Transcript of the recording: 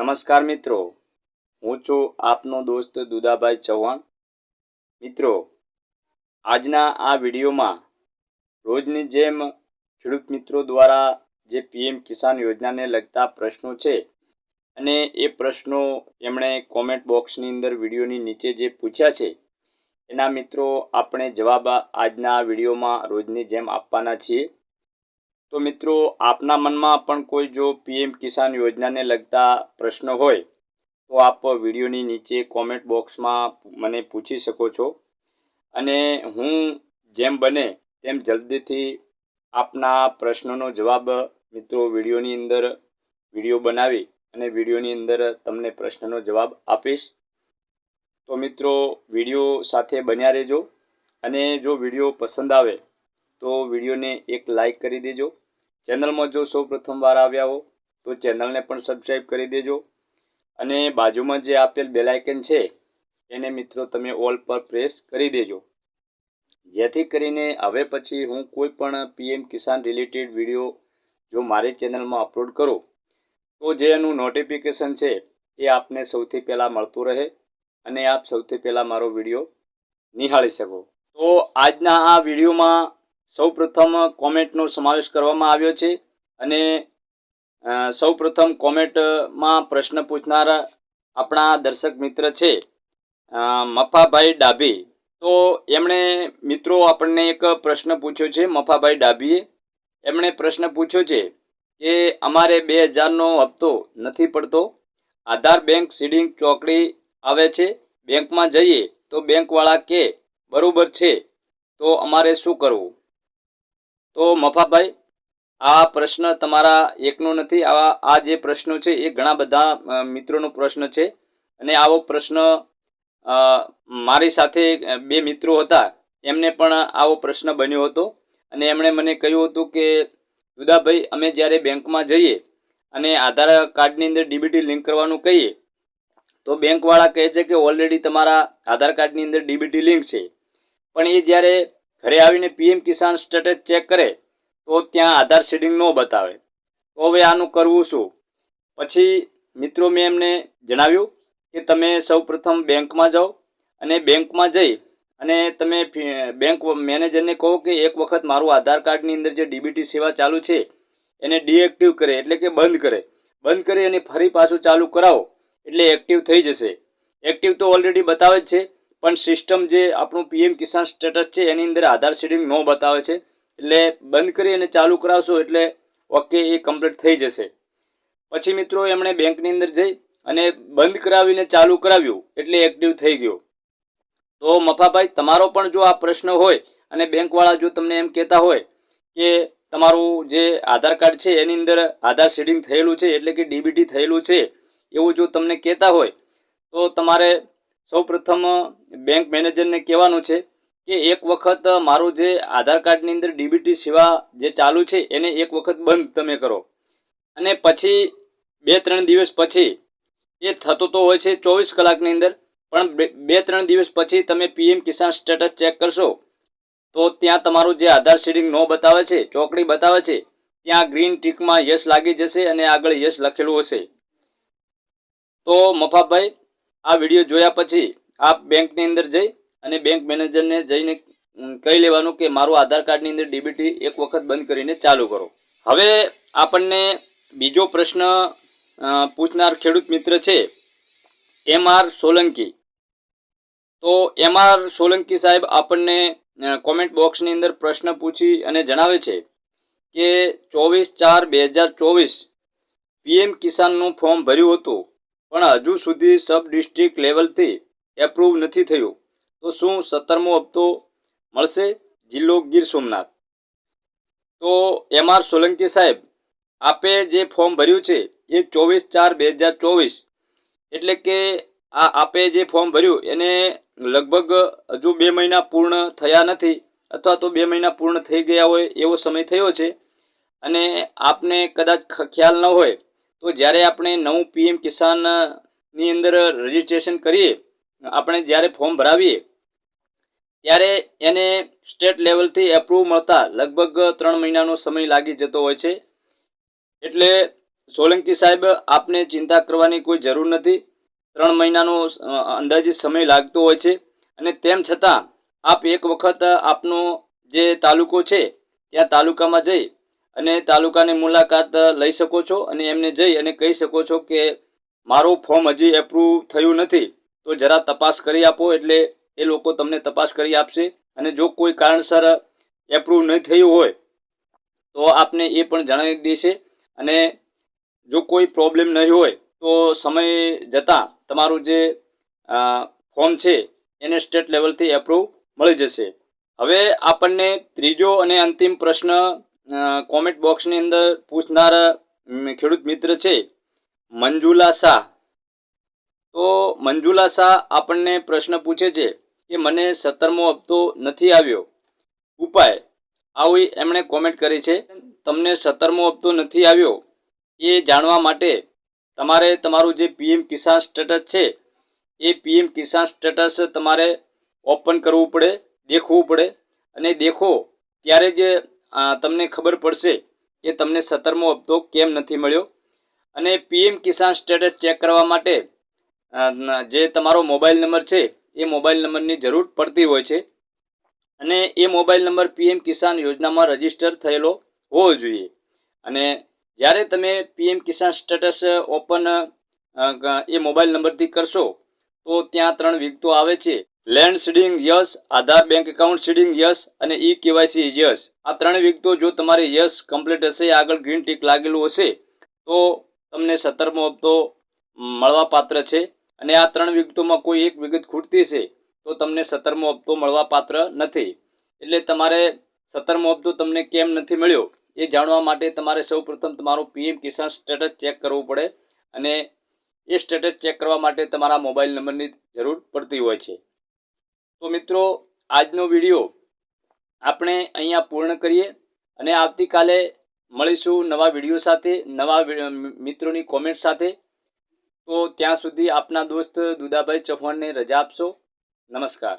નમસ્કાર મિત્રો. હું છું આપનો દોસ્ત દુદાભાઈ ચૌહાણ. મિત્રો, આજના આ વિડીયોમાં રોજની જેમ ખેડૂત મિત્રો દ્વારા જે પીએમ કિસાન યોજનાને લગતા પ્રશ્નો છે અને એ પ્રશ્નો એમણે કોમેન્ટ બોક્સની અંદર વિડીયોની નીચે જે પૂછ્યા છે, એના મિત્રો આપણે જવાબ આજના વિડીયોમાં રોજની જેમ આપવાના છીએ. તો મિત્રો, આપના મનમાં પણ કોઈ જો પીએમ કિસાન યોજનાને લગતા પ્રશ્ન હોય, તો આપ વિડીયોની નીચે કોમેન્ટ બોક્સમાં મને પૂછી શકો છો. અને હું જેમ બને તેમ જલ્દીથી આપના પ્રશ્નોનો જવાબ મિત્રો વિડીયોની અંદર વીડિયો બનાવી અને વિડીયોની અંદર તમને પ્રશ્નનો જવાબ આપીશ. તો મિત્રો, વીડિયો સાથે બન્યા રહેજો. અને જો વીડિયો પસંદ આવે તો વિડીયોને એક લાઇક કરી દેજો. ચેનલમાં જો સૌ પ્રથમવાર આવ્યા હો, તો ચેનલને પણ સબસ્ક્રાઈબ કરી દેજો. અને બાજુમાં જે આપેલ બેલાઇકન છે, એને મિત્રો તમે ઓલ પર પ્રેસ કરી દેજો. જેથી કરીને હવે પછી હું કોઈ પણ પીએમ કિસાન રિલેટેડ વીડિયો જો મારી ચેનલમાં અપલોડ કરું, તો જે એનું નોટિફિકેશન છે, એ આપને સૌથી પહેલાં મળતું રહે અને આપ સૌથી પહેલાં મારો વીડિયો નિહાળી શકો. તો આજના આ વિડીયોમાં સૌ પ્રથમ કોમેન્ટનો સમાવેશ કરવામાં આવ્યો છે અને સૌપ્રથમ કોમેન્ટમાં પ્રશ્ન પૂછનાર આપણા દર્શક મિત્ર છે મફાભાઈ ડાભી. તો એમણે મિત્રો આપણને એક પ્રશ્ન પૂછ્યો છે મફાભાઈ ડાભીએ. એમણે પ્રશ્ન પૂછ્યો છે કે અમારે બે હજારનો હપ્તો નથી પડતો. આધાર બેંક સીડિંગ ચોકડી આવે છે. બેંકમાં જઈએ તો બેંકવાળા કે, બરાબર છે. તો અમારે શું કરવું? તો મફાભાઈ, આ પ્રશ્ન તમારા એકનો નથી. આ આ જે પ્રશ્નો છે એ ઘણા બધા મિત્રોનો પ્રશ્ન છે. અને આવો પ્રશ્ન મારી સાથે બે મિત્રો હતા. એમને પણ આવો પ્રશ્ન બન્યો હતો. અને એમણે મને કહ્યું હતું કે, દુદાભાઈ, અમે જ્યારે બેંકમાં જઈએ અને આધાર કાર્ડની અંદર ડીબીટી લિંક કરવાનું કહીએ, તો બેંકવાળા કહે છે કે, ઓલરેડી તમારા આધાર કાર્ડની અંદર ડીબીટી લિંક છે. પણ એ જ્યારે ઘરે આવીને પીએમ કિસાન સ્ટેટસ ચેક કરે, તો ત્યાં આધાર શેડિંગ ન બતાવે. તો હવે આનું કરવું શું? પછી મિત્રો મેં એમને જણાવ્યું કે તમે સૌ પ્રથમ બેંકમાં જાઓ અને બેંકમાં જઈ અને તમે બેંક મેનેજરને કહો કે એક વખત મારું આધાર કાર્ડની અંદર જે ડીબીટી સેવા ચાલુ છે, એને ડીએક્ટિવ કરે, એટલે કે બંધ કરે. બંધ કરી અને ફરી પાછું ચાલુ કરાવો, એટલે એક્ટિવ થઈ જશે. એક્ટિવ તો ઓલરેડી બતાવે જ છે. પણ સિસ્ટમ જે આપણું પીએમ કિસાન સ્ટેટસ છે, એની અંદર આધાર સીડિંગ ન બતાવે છે. એટલે બંધ કરી અને ચાલુ કરાવશો એટલે ઓકે એ કમ્પ્લીટ થઈ જશે. પછી મિત્રો એમણે બેંકની અંદર જઈ અને બંધ કરાવીને ચાલુ કરાવ્યું એટલે એક્ટિવ થઈ ગયો. તો મફાભાઈ, તમારો પણ જો આ પ્રશ્ન હોય અને બેંકવાળા જો તમને એમ કહેતા હોય કે તમારું જે આધાર કાર્ડ છે, એની અંદર આધાર શેડિંગ થયેલું છે, એટલે કે ડીબીટી થયેલું છે, એવું જો તમને કહેતા હોય, તો તમારે સૌપ્રથમ બેંક મેનેજરને કહેવાનું છે કે એક વખત મારું જે આધાર કાર્ડની અંદર ડીબીટી સેવા જે ચાલુ છે, એને એક વખત બંધ તમે કરો. અને પછી, બે ત્રણ દિવસ પછી, એ થતો તો હોય છે ચોવીસ કલાકની અંદર, પણ બે- ત્રણ દિવસ પછી તમે પીએમ કિસાન સ્ટેટસ ચેક કરશો, તો ત્યાં તમારું જે આધાર સીડિંગ નો બતાવે છે, ચોકડી બતાવે છે, ત્યાં ગ્રીન ટીકમાં યસ લાગી જશે અને આગળ યસ લખેલું હશે. તો મફાભાઈ આ વીડિયો જોયા પછી આપ બેંકની અંદર જઈ અને બેંક મેનેજરને જઈને કહી લેવાનું કે મારું આધાર કાર્ડની અંદર ડીબીટી એક વખત બંધ કરીને ચાલુ કરો. હવે આપણને બીજો પ્રશ્ન પૂછનાર ખેડૂત મિત્ર છે એમ આર સોલંકી. તો એમ આર સોલંકી સાહેબ આપણને કોમેન્ટ બોક્સની અંદર પ્રશ્ન પૂછી અને જણાવે છે કે ચોવીસ ચાર બે હજાર ચોવીસ પીએમ કિસાનનું ફોર્મ ભર્યું હતું. પણ હજુ સુધી સબ ડિસ્ટ્રિક્ટ લેવલથી એપ્રૂવ નથી થયું. તો શું સત્તરમો હપ્તો મળશે? જિલ્લો ગીર સોમનાથ. તો એમ આર સોલંકી સાહેબ, આપે જે ફોર્મ ભર્યું છે એ ચોવીસ ચાર બે હજાર ચોવીસ, એટલે કે આ આપે જે ફોર્મ ભર્યું એને લગભગ હજુ બે મહિના પૂર્ણ થયા નથી અથવા તો બે મહિના પૂર્ણ થઈ ગયા હોય એવો સમય થયો છે. અને આપને કદાચ ખ્યાલ ન હોય તો જ્યારે આપણે નવું પીએમ કિસાનની અંદર રજીસ્ટ્રેશન કરીએ, આપણે જ્યારે ફોર્મ ભરાવીએ, ત્યારે એને સ્ટેટ લેવલથી એપ્રુવ મળતા લગભગ ત્રણ મહિનાનો સમય લાગી જતો હોય છે. એટલે સોલંકી સાહેબ, આપને ચિંતા કરવાની કોઈ જરૂર નથી. ત્રણ મહિનાનો અંદાજિત સમય લાગતો હોય છે. અને તેમ છતાં, આપ એક વખત આપનો જે તાલુકો છે, ત્યાં તાલુકામાં જઈ અને તાલુકાની મુલાકાત લઈ શકો છો અને એમને જઈ અને કહી શકો છો કે મારું ફોર્મ હજી એપ્રુવ થયું નથી. તો જરા તપાસ કરી આપો એટલે એ લોકો તમને તપાસ કરી આપશે. અને જો કોઈ કારણસર એપ્રુવ નહીં થયું હોય, તો આપને એ પણ જણાવી દેશે. અને જો કોઈ પ્રોબ્લેમ નહીં હોય, તો સમય જતાં તમારું જે ફોર્મ છે, એને સ્ટેટ લેવલથી એપ્રુવ મળી જશે. હવે આપણને ત્રીજો અને અંતિમ પ્રશ્ન કોમેન્ટ બોક્સની અંદર પૂછનાર ખેડૂત મિત્ર છે, મંજુલા શાહ. તો મંજુલા શાહ આપણને પ્રશ્ન પૂછે છે કે મને સત્તરમો હપ્તો નથી આવ્યો. ઉપાય. આવી એમણે કોમેન્ટ કરી છે. તમને સત્તરમો હપ્તો નથી આવ્યો એ જાણવા માટે તમારે તમારું જે પીએમ કિસાન સ્ટેટસ છે, એ પીએમ કિસાન સ્ટેટસ તમારે ઓપન કરવું પડે, દેખવું પડે અને દેખો ત્યારે જ તમને ખબર પડશે કે તમને સત્તરમો હપ્તો કેમ નથી મળ્યો? અને પીએમ કિસાન સ્ટેટસ ચેક કરવા માટે જે તમારો મોબાઈલ નંબર છે, એ મોબાઈલ નંબરની જરૂર પડતી હોય છે. અને એ મોબાઈલ નંબર પીએમ કિસાન યોજનામાં રજિસ્ટર થયેલો હોવો જોઈએ. અને જ્યારે તમે પીએમ કિસાન સ્ટેટસ ઓપન એ મોબાઈલ નંબરથી કરશો, તો ત્યાં ત્રણ વિગતો આવે છે. Land seeding yes Aadhaar bank account seeding yes અને ઈ કેવાયસી યસ આ ત્રણ વિગતો જો તમારી યસ કમ્પ્લીટ હશે, આગળ ગ્રીન ટીક લાગેલું હશે, તો તમને સત્તરમો હપ્તો મળવા પાત્ર છે. અને આ ત્રણ વિગતોમાં કોઈ એક વિગત ખૂટતી છે તો તમને સત્તરમો હપ્તો મળવા પાત્ર નથી. એટલે તમારે સત્તરમો હપ્તો તમને કેમ નથી મળ્યો, એ જાણવા માટે તમારે સૌપ્રથમ તમારું પીએમ કિસાન સ્ટેટસ ચેક કરવું પડે. અને એ સ્ટેટસ ચેક કરવા માટે તમારા મોબાઈલ નંબરની જરૂર પડતી હોય છે. તો મિત્રો, આજનો વીડિયો આપણે અહીંયા પૂર્ણ કરીએ અને આવતીકાલે મળીશું નવા વીડિયો સાથે, નવા મિત્રોની કોમેન્ટ સાથે. તો ત્યાં સુધી આપના દોસ્ત દુદાભાઈ ચૌહાણને રજા આપશો. નમસ્કાર.